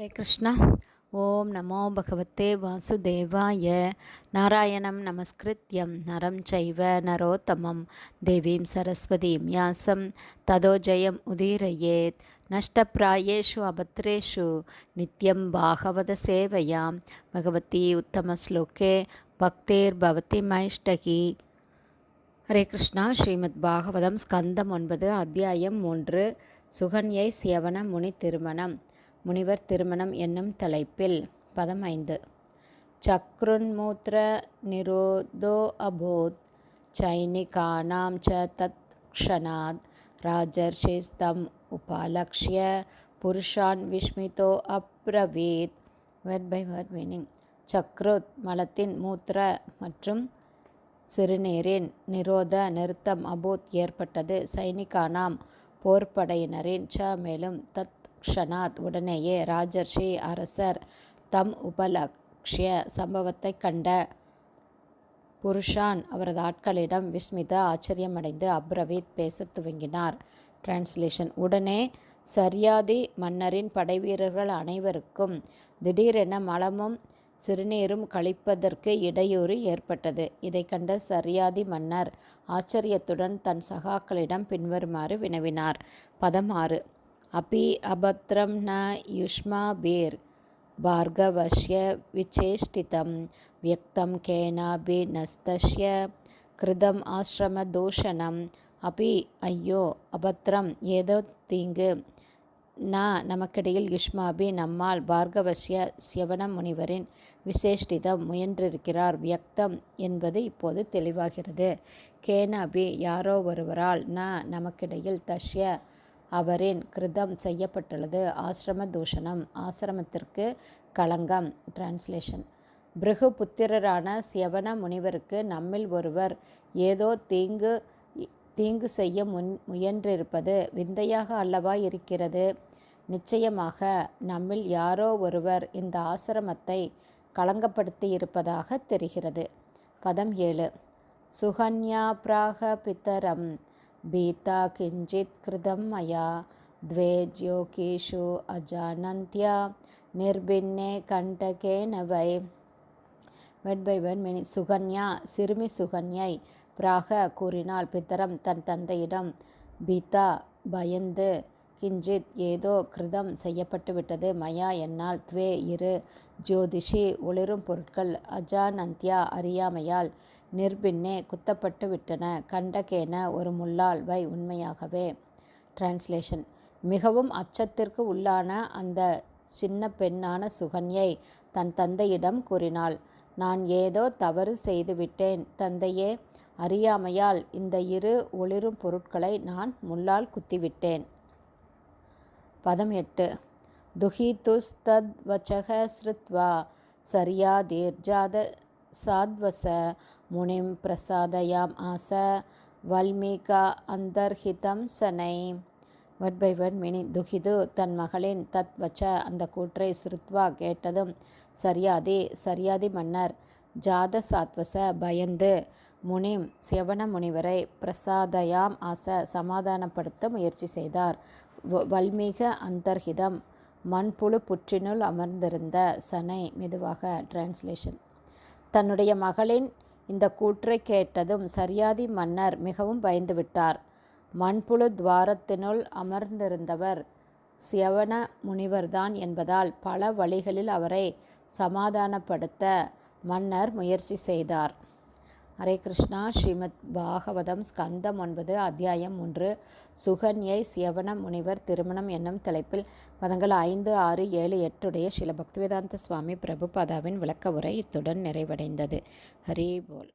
ஹரே கிருஷ்ணா. ஓம் நமோ பகவத்தே வாசுதேவாய. நாராயணம் நமஸ்கிருத்யம். நரம் சைவ நரோத்தமம். தேவீம் சரஸ்வதீம் யாசம். ததோ ஜெயம் உதீரயேத். நஷ்டப்பிராயேஷு அபத்ரேஷு. நித்யம் பாகவத சேவையாம். பகவதி உத்தமஸ்லோகே பக்தேர் பவதி மைஷ்டகி. ஹரே கிருஷ்ணா. ஸ்ரீமத் பாகவதம் ஸ்கந்தம் ஒன்பது அத்தியாயம் மூன்று. சுகன்யை சியவன முனி திருமணம் முனிவர் திருமணம் என்னும் தலைப்பில். பதம் ஐந்து. சக்ருன்மூத்திர நிரோதோ அபோத். சைனிகானாம் ச தத் க்ஷணாத் ராஜர்ஷிஸ்தம் உபாலக்ஷ்ய. புருஷான் விஷ்மிதோ அப்ரவீத். வேர்ட் பை வேர்ட் மீனிங் சக்ருத் மலத்தின் மூத்திர மற்றும் சிறுநீரின் நிரோத நிறுத்தம் அபூத் ஏற்பட்டது. சைனிகானாம் போர்ப்படையினரின் ச மேலும் தத் க்ஷணாத் உடனேயே ராஜர்ஷி அரசர் தம் உபலக்ஷிய சம்பவத்தை கண்ட புருஷான் அவரது ஆட்களிடம் விஸ்மித ஆச்சரியமடைந்து அப்ரவீத் பேசத் துவங்கினார். டிரான்ஸ்லேஷன் உடனே சரியாதி மன்னரின் படைவீரர்கள் அனைவருக்கும் திடீரென மலமும் சிறுநீரும் கழிப்பதற்கு இடையூறு ஏற்பட்டது. இதை கண்ட சரியாதி மன்னர் ஆச்சரியத்துடன் தன் சகாக்களிடம் பின்வருமாறு வினவினார். பதம் ஆறு. अपि अभद्रं न युष्माभिर् भार्गवस्य विचेष्टितं व्यक्तं केनापि नस्तस्य கிருதம் ஆசிரம தூஷணம் அபி ஐயோ அபத்ரம் ஏதோ தீங்கு நான் நமக்கிடையில் யுஷ்மாபி நம்மால் பார்கவசிய சியவன முனிவரின் விசேஷ்டிதம் முயன்றிருக்கிறார் வியக்தம் என்பது இப்போது தெளிவாகிறது கேனாபி யாரோ ஒருவரால் ந நமக்கிடையில் தஷ்ய அவரின் கிருதம் செய்யப்பட்டுள்ளது. ஆசிரம தூஷணம் ஆசிரமத்திற்கு களங்கம். டிரான்ஸ்லேஷன் பிருகு புத்திரரான சியவன முனிவருக்கு நம்மில் ஒருவர் ஏதோ தீங்கு தீங்கு செய்ய முன் முயன்றிருப்பது விந்தையாக அல்லவா இருக்கிறது? நிச்சயமாக நம்மில் யாரோ ஒருவர் இந்த ஆசிரமத்தை களங்கப்படுத்தி இருப்பதாக தெரிகிறது. பதம் ஏழு. சுகன்யா பிராக பித்தரம் भीता किञ्चित् कृतं मया द्वे ज्योकेषु अजानन्त्या निर्भिन्ने कण्टकेन वै வெட் பை வெட் மினி சுகன்யா சிறுமி சுகன்யை பிராக கூறினாள் பித்தரம் தன் தந்தையிடம் பீதா பயந்து கிஞ்சித் ஏதோ கிருதம் செய்யப்பட்டு விட்டது மயா என்னால் துவே இரு ஜோதிஷி ஒளிரும் பொருட்கள் அஜானந்தியா அறியாமையால் நிர்பின்னே குத்தப்பட்டு விட்டன. கண்டகேன ஒரு முள்ளால் வை உண்மையாகவே. டிரான்ஸ்லேஷன் மிகவும் அச்சத்திற்கு உள்ளான அந்த சின்ன பெண்ணான சுகன்யை தன் தந்தையிடம் கூறினாள். நான் ஏதோ தவறு செய்துவிட்டேன் தந்தையே அறியாமையால் இந்த இரு ஒளிரும் பொருட்களை நான் முள்ளால் குத்திவிட்டேன். பதம் எட்டு. துஹிதுஸ்தத்வச்சக ஸ்ருத்வா. சரியாதீர்ஜாத சாத்வச முனிம் பிரசாதயாம் ஆச வல்மீகா அந்தர்ஹிதம் சனை. வட் பை வட் மினி துஹிது தன் மகளின் தத் வச்ச அந்த கூற்றை ஸ்ருத்வா கேட்டதும் சரியாதி சரியாதி மன்னர் ஜாத சாத்வச பயந்து முனிம் சிவன முனிவரை பிரசாதயாம் ஆச சமாதானப்படுத்த முயற்சி செய்தார். வல்மீக அந்தர்ஹிதம் மண்புழு புற்றினுள் அமர்ந்திருந்த சனை மெதுவாக டிரான்ஸ்லேஷன் தன்னுடைய மகளின் இந்த கூற்றை கேட்டதும் சரியாதி மன்னர் மிகவும் பயந்துவிட்டார். மண்புழு துவாரத்தினுள் அமர்ந்திருந்தவர் சியவன முனிவர்தான் என்பதால் பல வழிகளில் அவரை சமாதானப்படுத்த மன்னர் முயற்சி செய்தார். ஹரே கிருஷ்ணா ஸ்ரீமத் பாகவதம் ஸ்கந்தம் ஒன்பது அத்தியாயம் ஒன்று. சுகன்யை சியவன முனிவர் திருமணம் என்னும் தலைப்பில் பதங்கள் ஐந்து ஆறு ஏழு எட்டுடைய சில பக்திவேதாந்த சுவாமி பிரபுபாதாவின் விளக்க உரை இத்துடன் நிறைவடைந்தது. ஹரி போல்.